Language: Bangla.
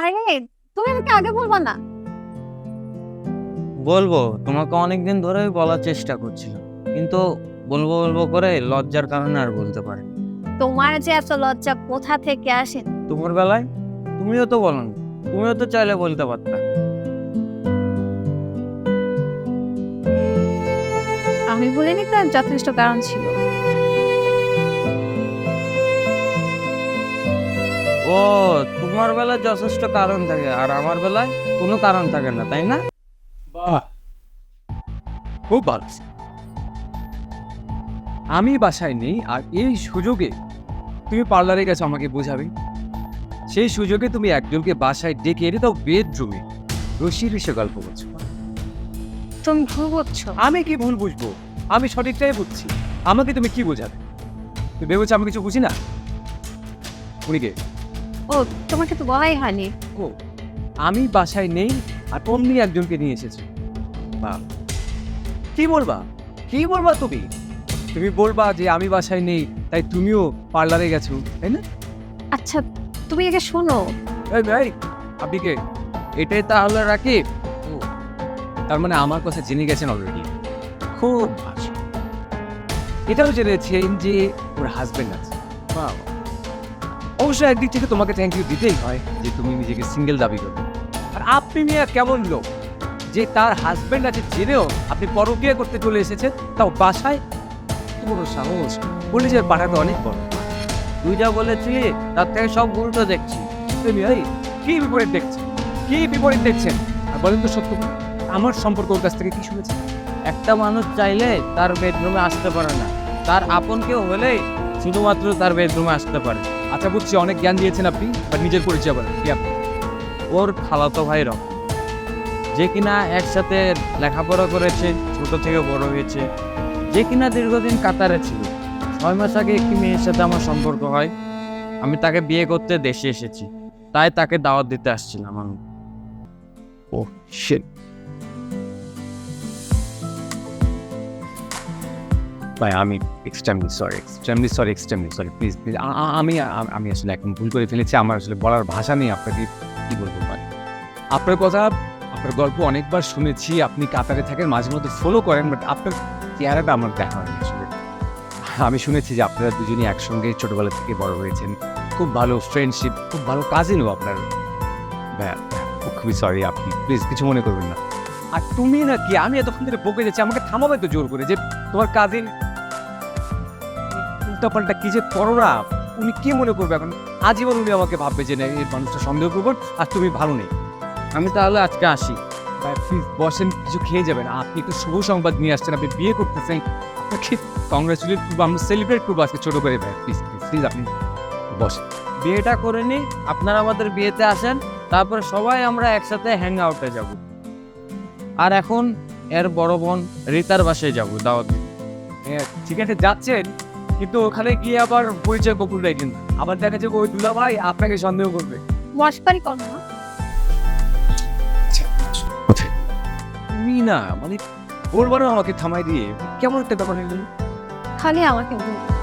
আরে তুমি আমাকে আগে বলবা না। বলব তোমাকে অনেকদিন ধরেই বলার চেষ্টা করছিলাম। কিন্তু বলব বলব করে লজ্জার কারণে আর বলতে পারি তোমার যে এত লজ্জা কোথা থেকে আসে? তোমার বেলায়? তুমিও তো বলো না। তুমিও তো চাইলে বলতে পারতা। আমি বলিনি তার যথেষ্ট কারণ ছিল। ও তোমার বেলায় যথেষ্ট কারণ থাকে আর আমার বেলায় কোনো কারণ থাকে না তাই না? বাহ। খুব ভালো। আমি বাসায় নেই আর এই সুযোগে তুমি পার্লারে গেছো আমাকে বোঝাবে। সেই সুযোগে তুমি একজনকে বাসায় ডেকে এনে তাও বেডরুমে। রসি রসে গল্প করছ। তুমি ভুল বুঝছ। আমি কি ভুল বুঝব? আমি সঠিকটাই বুঝছি। আমাকে তুমি কি বোঝাবে? তুমি ভেবেছো আমি কিছু বুঝি না? উনি কে? ও তোমাকে তো বলাই হয়নি। ও আমি বাসায় নেই আর অমনি একজনকে নিয়ে এসেছি। বা কি বলবা? কি বলবা তুমি? তুমি বলবা যে আমি বাসায় নেই তাই তুমিও পার্লারে গেছো তাই না? আচ্ছা তুমি আগে শোনো। এই ভাই আপনি কে? এটাই তাহলে রাখি তার মানে আমার কথা জেনে গেছেন অলরেডি খুব ভালো। এটাও জেনেছেন যে ওর হাজবেন্ড আছে। বাহ। অবশ্য একদিক থেকে তোমাকে থ্যাংক ইউ দিতেই হয়। যে তুমি নিজেকে সিঙ্গেল দাবি করো আর আপনি মিয়া কেমন লোক? যে তার হাজবেন্ড আছে জেনেও আপনি পরকিয়া করতে চলে এসেছেন তাও বাসায়? বড় সাহস। বলে যে পাঠাতে অনেক বড়। তুই যা বলেছিলি তার থেকে সব উল্টো দেখছি। তুমি এই কি বিপরীত দেখছেন? কি বিপরীত দেখছেন? আর বলেন তো সত্য আমার সম্পর্ক ওর কাছ থেকে কি শুনেছেন? একটা মানুষ চাইলে তার বেডরুমে আসতে পারে না। তার আপন কেউ হলেই শুধুমাত্র তার বেডরুমে আসতে পারে। আচ্ছা বুঝছি অনেক জ্ঞান দিয়েছেন আপনি বাট নিজের পরিচয় বলেন কি আপনি? ওর খালাতো ভাই রকম যে কিনা একসাথে লেখাপড়া করেছে ছোট থেকে বড় হয়েছে যে কিনা দীর্ঘদিন কাতারে ছিল। ছয় মাস আগে একটি মেয়ের সাথে আমার সম্পর্ক হয় আমি তাকে বিয়ে করতে দেশে এসেছি তাই তাকে দাওয়াত দিতে আসছিলাম আমি। ও শিট ভাই আমি extremely sorry extremely sorry extremely sorry please please আমি আমি আসলে এখন ভুল করে ফেলেছি। আমার আসলে বলার ভাষা নেই, আপনাকে কি বলব ভাই? আপনার কথা, আপনার গল্প অনেকবার শুনেছি, আপনি কাতারে থাকেন, মাঝে মধ্যে ফলো করেন বাট আপনার চেহারাটা আমার দেখা হয়নি আসলে। আমি শুনেছি যে আপনারা দুজনই একসঙ্গে ছোটোবেলা থেকে বড় হয়েছেন। খুব ভালো ফ্রেন্ডশিপ খুব ভালো কাজিনও আপনার। ভাইয়া খুবই সরি আপনি। প্লিজ কিছু মনে করবেন না। আর তুমি না কি আমি এতক্ষণ ধরে বকে যাচ্ছি, আমাকে থামাবে তো জোর করে যে তোমার কাজিন উল্টাপাল্টা কি যে করো না উনি কি মনে করবে এখন? আজীবন উনি আমাকে ভাববে যে না এই মানুষটা সন্দেহ করবেন আর তুমি ভালো নেই। আমি তাহলে আজকে আসি। প্লিজ বসেন কিছু খেয়ে যাবেন। আপনি একটু শুভ সংবাদ নিয়ে আসছেন আপনি বিয়ে করতেছেন। আপনাকে কংগ্রেচুলেট করব আমরা সেলিব্রেট করব আজকে ছোটো করে ভাই প্লিজ প্লিজ প্লিজ আপনি বসেন। বিয়েটা করে নি আপনারা আমাদের বিয়েতে আসেন তারপরে সবাই আমরা একসাথে হ্যাং আউটে যাব। আর এখন এর বড় বোন রিতার বাসায় যাব দাওয়াত হ্যাঁ, ঠিক আছে যাচ্ছেন? কিন্তু ওখানে গিয়ে আবার পরিচয় কপুর রাখেন আবার দেখা যাবে ওই দুলা ভাই আপনাকে সন্দেহ করবে। মস্কারি করো না। তুমি না মানে ওরবারও আমাকে থামাই দিয়ে কেমন একটা ব্যাপার হয়ে গেল? খালি আমাকে বলো।